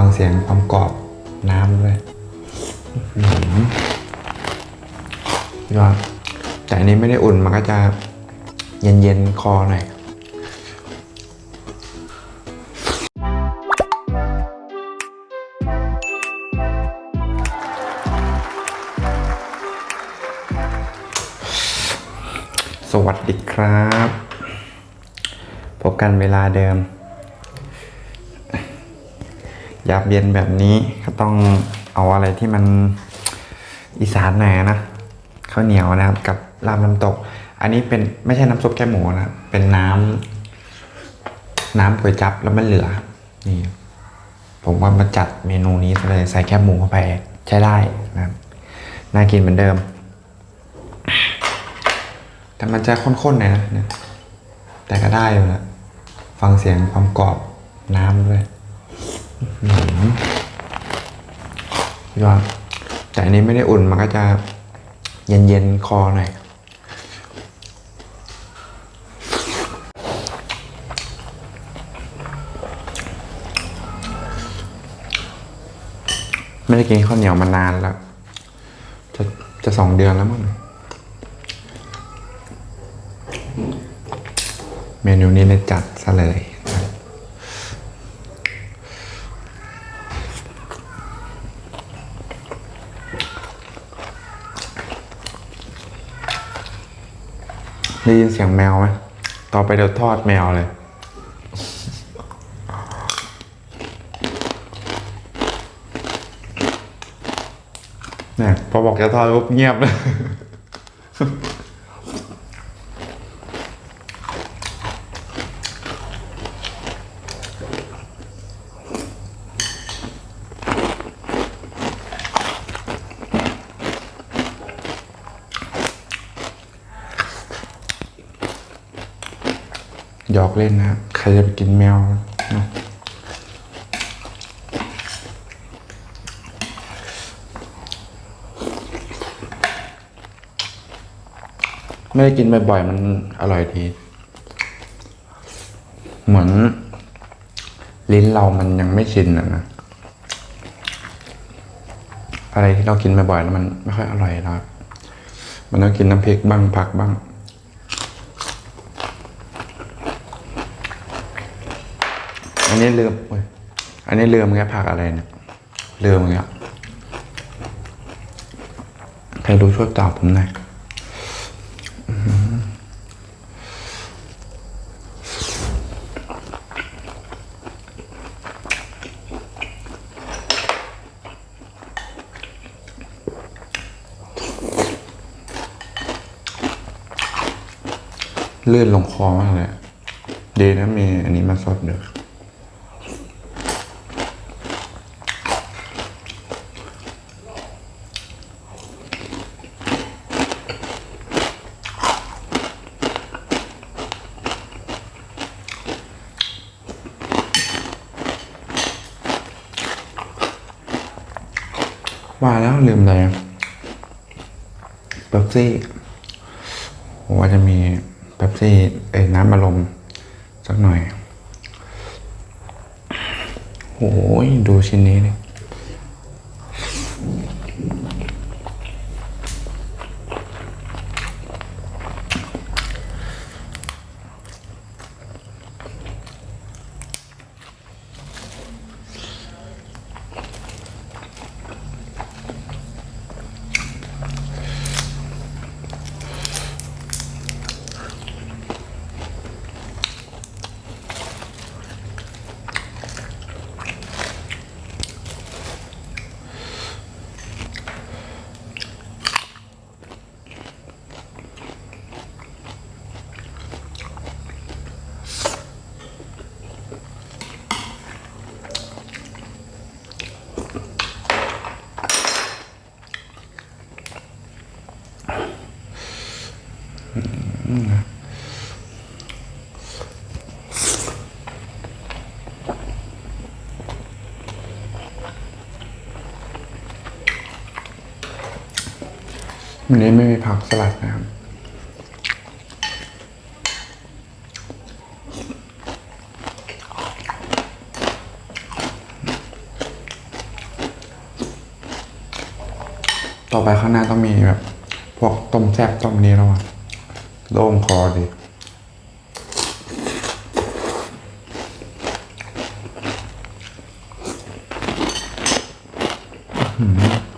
ฟังเสียงความกรอบน้ำด้วยหือยอดแต่อันนี้ไม่ได้อุ่นมันก็จะเย็นๆคอหน่อยสวัสดีครับ พบกันเวลาเดิม ยามเย็นแบบนี้ก็ต้องเอาอะไรที่มันอีสานหน่อยนะข้าวเหนียวนะครับ กับลาบน้ำตก อันนี้เป็นไม่ใช่น้ำซุปแค่หมูนะเป็นน้ำน้ำก๋วยจับแล้วมันเหลือนี่ผมว่ามาจัดเมนูนี้เลยใส่แคบหมูเข้าไปใช้ได้นะครับน่ากินเหมือนเดิม แต่มันจะข้นๆหน่อยนะแต่ก็ได้อยู่นะฟังเสียงความกรอบน้ำด้วย ยอดแต่อันนี้ไม่ได้อุ่นมันก็จะเย็นๆ คอหน่อยไม่ได้กินข้าวเหนียวมานานแล้ว จะจะสองเดือนแล้วมั้งเมนูนี้เลยจัดซะเลยนะ ได้ยินเสียงแมวไหมต่อไปเดี๋ยวทอดแมวเลย เนี่ยพอบอกจะทอดปุ๊บเงียบเลย หยอกเล่นนะใครจะไปกินแมวนะไม่ได้กินบ่อยๆมันอร่อยดี เหมือน ลิ้นเรามันยังไม่ชินอะนะ อะไรที่เรากินบ่อยๆแล้วมันไม่ค่อยอร่อยแล้วมันต้องกินน้ำพริกบ้างผักบ้าง นนี้ลืมอ้ยอันนี้ลืมแค่ผักอะไรเนี่ยลืมเงี้ยใครรู้ช่วยตอบผมหน่อยอื้อหือลื่นลงคอมากเลย ดีนะมีอันนี้มาสดเด้อ ว่าแล้วลืมอะไรเป๊ปซี่ว่าจะมีเป๊ปซี่เอ้น้ำอารมณ์สักหน่อยโอ้ยดูชิ้นนี้เลย วันนี้ไม่มีผักสลัดนะครับ ต่อไปข้างหน้าต้องมีแบบ พวกต้มแซ่บต้มนี้แล้วอะ โล่งคอดีม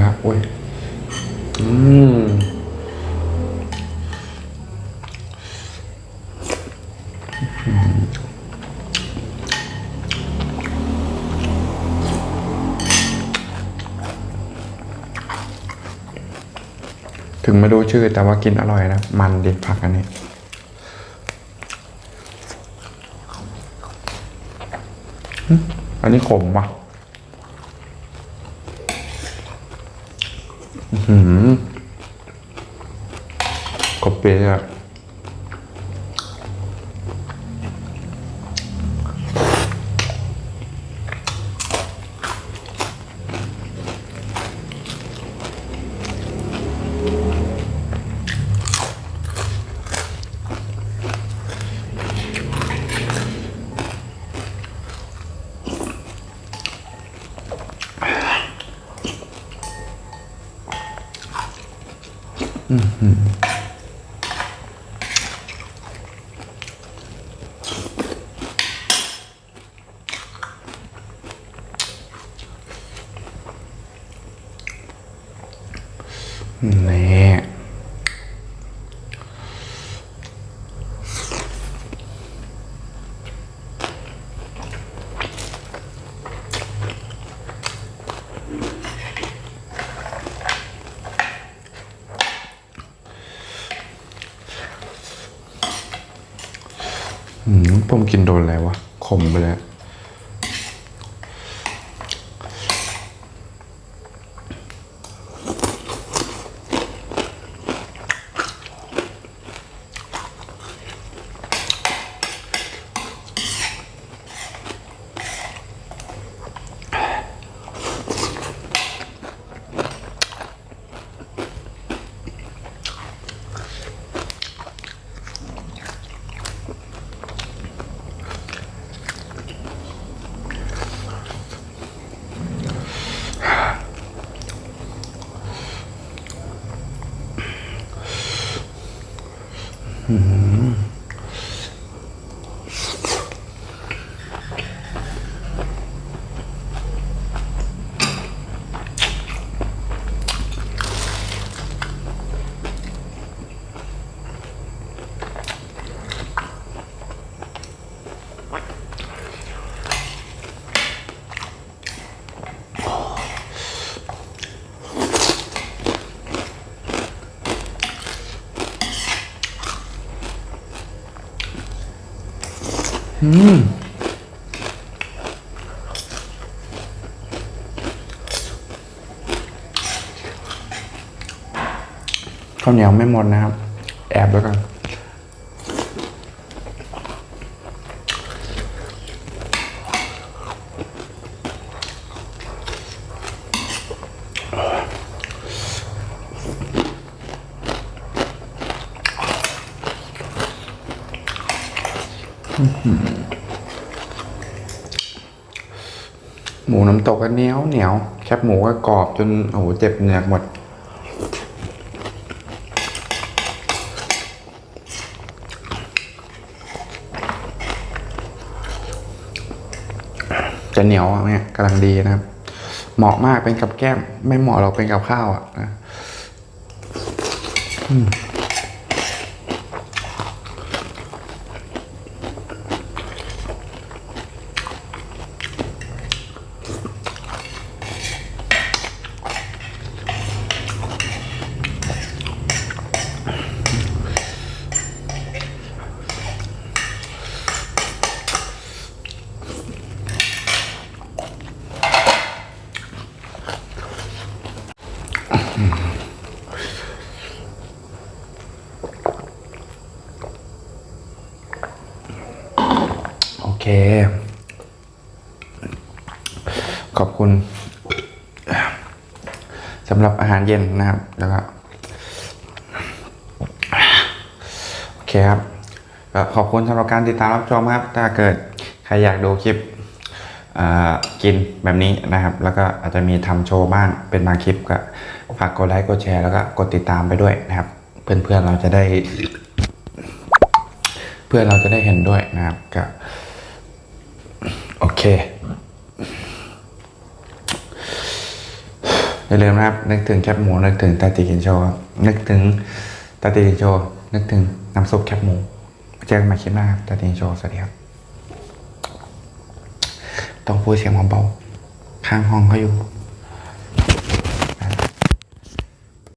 ล้วโอ้ย อืมถึงไม่รู้ชื่อแต่ว่ากินอร่อยนะ มันดีผักอันนี้ อันนี้ขมว่ะ หืมกบเปียะนี่อืมผม กินโดนอะไรวะขมไปแล้ว ข้าวเหนียวไม่หมดนะครับ แอบไว้ก่อน หมูน้ำตกก็เหนียวเหนียว แคบหมูก็กรอบจนโอ้โหเจ็บเหงือกหมด จะเหนียวอะเนี่ยกำลังดีนะครับ เหมาะมากเป็นกับแก้ม ไม่เหมาะเราเป็นกับข้าวอะนะ โอเค ขอบคุณสำหรับอาหารเย็นนะครับ แล้วก็โอเคครับขอบคุณสำหรับการติดตามรับชมครับ ถ้าเกิดใครอยากดูคลิป กินแบบนี้นะครับ แล้วก็อาจจะมีทำโชว์บ้างเป็นบางคลิปก็ฝากกดไลค์กดแชร์แล้วก็กดติดตามไปด้วยนะครับ เพื่อนๆเราจะได้ เพื่อนเราจะได้เห็นด้วยนะครับก็โอเคอย่าลืมนะครับ นึกถึงแคบหมู นึกถึงตาติกินโชว์นึกถึงตาติกินโชว์นึกถึงน้ำซุปแคบหมูเจอกันใหม่คลิปหน้าครับตาติกินโชว์สวัสดีครับ ต้องพูดเสียงเบาๆข้างห้องเขาอยู่